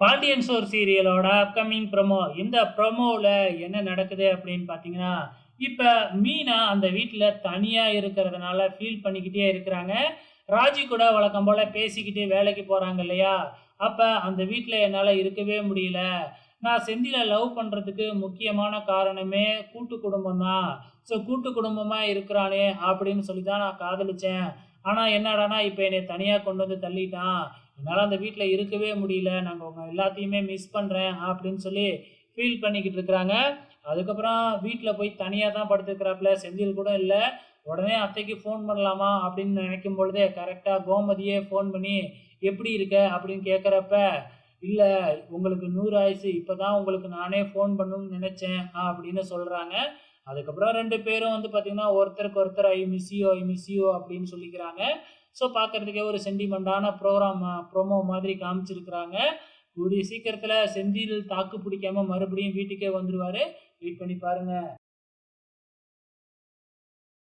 Pandian store சீரியலோட upcoming promo இந்த ப்ரோமோவில் என்ன நடக்குது அப்படின்னு பார்த்தீங்கன்னா இப்போ மீனா அந்த வீட்டில் தனியாக இருக்கிறதுனால ஃபீல் பண்ணிக்கிட்டே இருக்கிறாங்க. ராஜி கூட வழக்கம் போல் பேசிக்கிட்டே வேலைக்கு போகிறாங்க இல்லையா? அப்போ அந்த வீட்டில் என்னால் இருக்கவே முடியல. நான் செந்தில லவ் பண்ணுறதுக்கு முக்கியமான காரணமே கூட்டு குடும்பம் தான். ஸோ கூட்டு குடும்பமாக இருக்கிறானே அப்படின்னு சொல்லி தான் நான் காதலிச்சேன். ஆனால் என்னடானா இப்போ என்னை தனியாக கொண்டு வந்து தள்ளிட்டான். என்னால் அந்த வீட்டில் இருக்கவே முடியல. நாங்கள் உங்கள் எல்லாத்தையுமே மிஸ் பண்ணுறேன் அப்படின்னு சொல்லி ஃபீல் பண்ணிக்கிட்டு இருக்கிறாங்க. அதுக்கப்புறம் வீட்டில் போய் தனியாக தான் படுத்துருக்கிறாப்புல. செந்தில் கூட இல்லை. உடனே அத்தைக்கு ஃபோன் பண்ணலாமா அப்படின்னு நினைக்கும் பொழுதே கரெக்டாக கோமதியே ஃபோன் பண்ணி எப்படி இருக்க? அப்படின்னு கேட்குறப்ப இல்லை உங்களுக்கு நூறு ஆயுசு இப்போ தான் உங்களுக்கு நானே ஃபோன் பண்ணணும்னு நினச்சேன் அப்படின்னு சொல்கிறாங்க அதுக்கப்புறம் ரெண்டு பேரும் வந்து பார்த்திங்கன்னா ஒருத்தருக்கு ஒருத்தர் ஐ மிஸ்யூ ஐ மிஸ்யூ அப்படின்னு சொல்லிக்கிறாங்க. ஸோ பார்க்குறதுக்கே ஒரு சென்டிமெண்ட்டான ப்ரோக்ராம் ப்ரோமோ மாதிரி காமிச்சிருக்கிறாங்க. கூடிய சீக்கிரத்தில் செந்தில் தாக்கு பிடிக்காம மறுபடியும் வீட்டுக்கே வந்துடுவார் வெயிட் பண்ணி பாருங்கள்